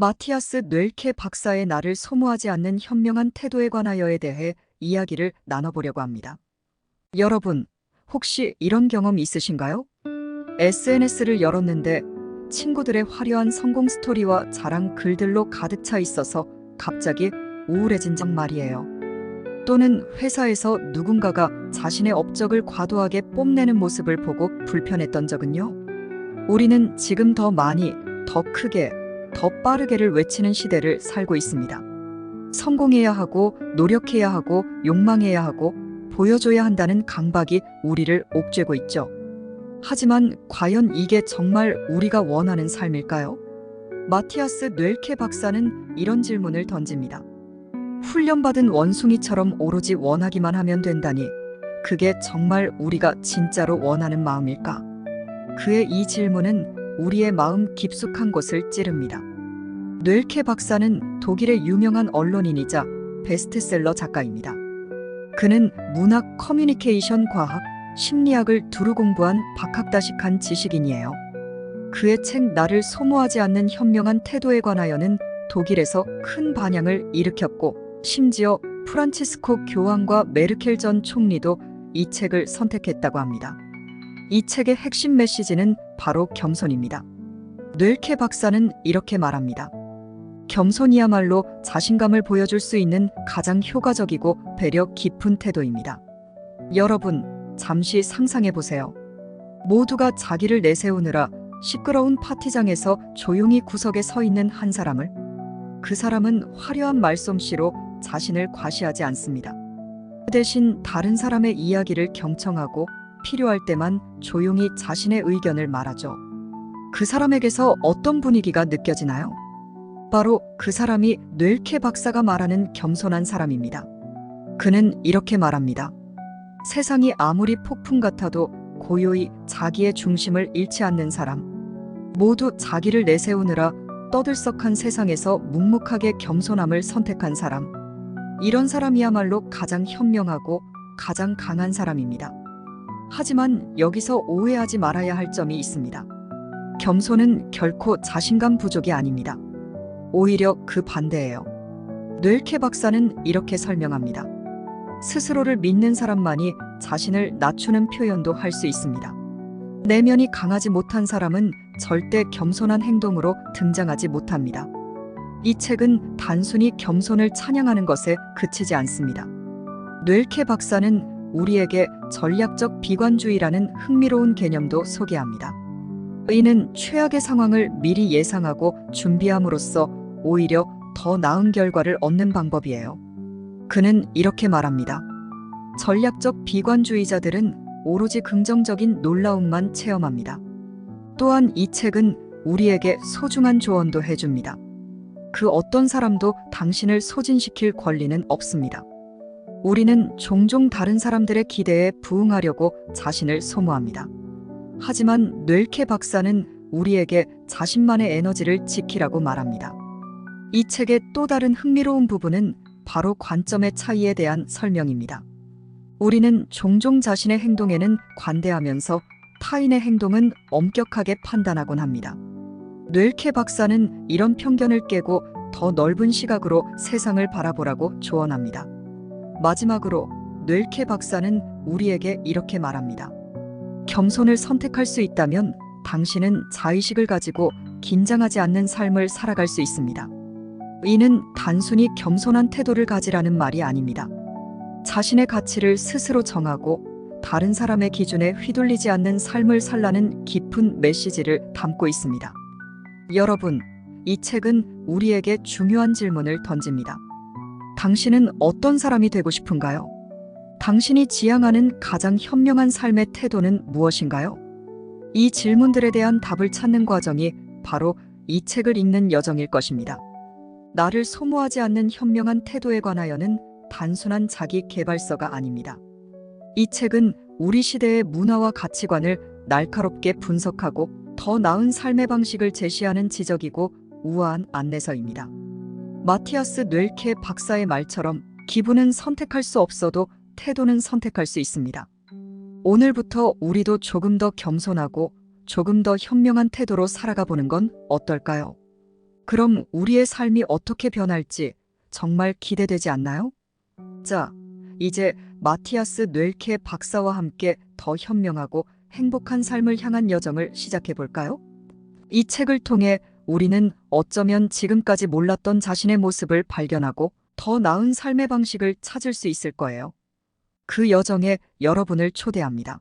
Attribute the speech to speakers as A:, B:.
A: 마티아스 뇌케 박사의 나를 소모하지 않는 현명한 태도에 관하여에 대해 이야기를 나눠보려고 합니다. 여러분, 혹시 이런 경험 있으신가요? SNS를 열었는데 친구들의 화려한 성공 스토리와 자랑 글들로 가득 차 있어서 갑자기 우울해진 적 말이에요. 또는 회사에서 누군가가 자신의 업적을 과도하게 뽐내는 모습을 보고 불편했던 적은요? 우리는 지금 더 많이, 더 크게, 더 빠르게를 외치는 시대를 살고 있습니다. 성공해야 하고, 노력해야 하고, 욕망해야 하고, 보여줘야 한다는 강박이 우리를 옥죄고 있죠. 하지만 과연 이게 정말 우리가 원하는 삶일까요? 마티아스 뇌케 박사는 이런 질문을 던집니다. 훈련받은 원숭이처럼 오로지 원하기만 하면 된다니, 그게 정말 우리가 진짜로 원하는 마음일까? 그의 이 질문은 우리의 마음 깊숙한 곳을 찌릅니다. 뇌케 박사는 독일의 유명한 언론인이자 베스트셀러 작가입니다. 그는 문학, 커뮤니케이션 과학, 심리학을 두루 공부한 박학다식한 지식인이에요. 그의 책 나를 소모하지 않는 현명한 태도에 관하여는 독일에서 큰 반향을 일으켰고 심지어 프란치스코 교황과 메르켈 전 총리도 이 책을 선택했다고 합니다. 이 책의 핵심 메시지는 바로 겸손입니다. 뇌케 박사는 이렇게 말합니다. 겸손이야말로 자신감을 보여줄 수 있는 가장 효과적이고 배려 깊은 태도입니다. 여러분, 잠시 상상해 보세요. 모두가 자기를 내세우느라 시끄러운 파티장에서 조용히 구석에 서 있는 한 사람을 그 사람은 화려한 말솜씨로 자신을 과시하지 않습니다. 그 대신 다른 사람의 이야기를 경청하고 필요할 때만 조용히 자신의 의견을 말하죠. 그 사람에게서 어떤 분위기가 느껴지나요? 바로 그 사람이 뇌케 박사가 말하는 겸손한 사람입니다. 그는 이렇게 말합니다. 세상이 아무리 폭풍 같아도 고요히 자기의 중심을 잃지 않는 사람. 모두 자기를 내세우느라 떠들썩한 세상에서 묵묵하게 겸손함을 선택한 사람. 이런 사람이야말로 가장 현명하고 가장 강한 사람입니다. 하지만 여기서 오해하지 말아야 할 점이 있습니다. 겸손은 결코 자신감 부족이 아닙니다. 오히려 그 반대예요. 뇌케 박사는 이렇게 설명합니다. 스스로를 믿는 사람만이 자신을 낮추는 표현도 할 수 있습니다. 내면이 강하지 못한 사람은 절대 겸손한 행동으로 등장하지 못합니다. 이 책은 단순히 겸손을 찬양하는 것에 그치지 않습니다. 뇌케 박사는 우리에게 전략적 비관주의라는 흥미로운 개념도 소개합니다. 이는 최악의 상황을 미리 예상하고 준비함으로써 오히려 더 나은 결과를 얻는 방법이에요. 그는 이렇게 말합니다. 전략적 비관주의자들은 오로지 긍정적인 놀라움만 체험합니다. 또한 이 책은 우리에게 소중한 조언도 해줍니다. 그 어떤 사람도 당신을 소진시킬 권리는 없습니다. 우리는 종종 다른 사람들의 기대에 부응하려고 자신을 소모합니다. 하지만 뇌케 박사는 우리에게 자신만의 에너지를 지키라고 말합니다. 이 책의 또 다른 흥미로운 부분은 바로 관점의 차이에 대한 설명입니다. 우리는 종종 자신의 행동에는 관대하면서 타인의 행동은 엄격하게 판단하곤 합니다. 뇌케 박사는 이런 편견을 깨고 더 넓은 시각으로 세상을 바라보라고 조언합니다. 마지막으로 뇌케 박사는 우리에게 이렇게 말합니다. 겸손을 선택할 수 있다면 당신은 자의식을 가지고 긴장하지 않는 삶을 살아갈 수 있습니다. 이는 단순히 겸손한 태도를 가지라는 말이 아닙니다. 자신의 가치를 스스로 정하고 다른 사람의 기준에 휘둘리지 않는 삶을 살라는 깊은 메시지를 담고 있습니다. 여러분, 이 책은 우리에게 중요한 질문을 던집니다. 당신은 어떤 사람이 되고 싶은가요? 당신이 지향하는 가장 현명한 삶의 태도는 무엇인가요? 이 질문들에 대한 답을 찾는 과정이 바로 이 책을 읽는 여정일 것입니다. 나를 소모하지 않는 현명한 태도에 관하여는 단순한 자기 개발서가 아닙니다. 이 책은 우리 시대의 문화와 가치관을 날카롭게 분석하고 더 나은 삶의 방식을 제시하는 지적이고 우아한 안내서입니다. 마티아스 뇌케 박사의 말처럼 기분은 선택할 수 없어도 태도는 선택할 수 있습니다. 오늘부터 우리도 조금 더 겸손하고 조금 더 현명한 태도로 살아가 보는 건 어떨까요? 그럼 우리의 삶이 어떻게 변할지 정말 기대되지 않나요? 자, 이제 마티아스 뇌케 박사와 함께 더 현명하고 행복한 삶을 향한 여정을 시작해 볼까요? 이 책을 통해 우리는 어쩌면 지금까지 몰랐던 자신의 모습을 발견하고 더 나은 삶의 방식을 찾을 수 있을 거예요. 그 여정에 여러분을 초대합니다.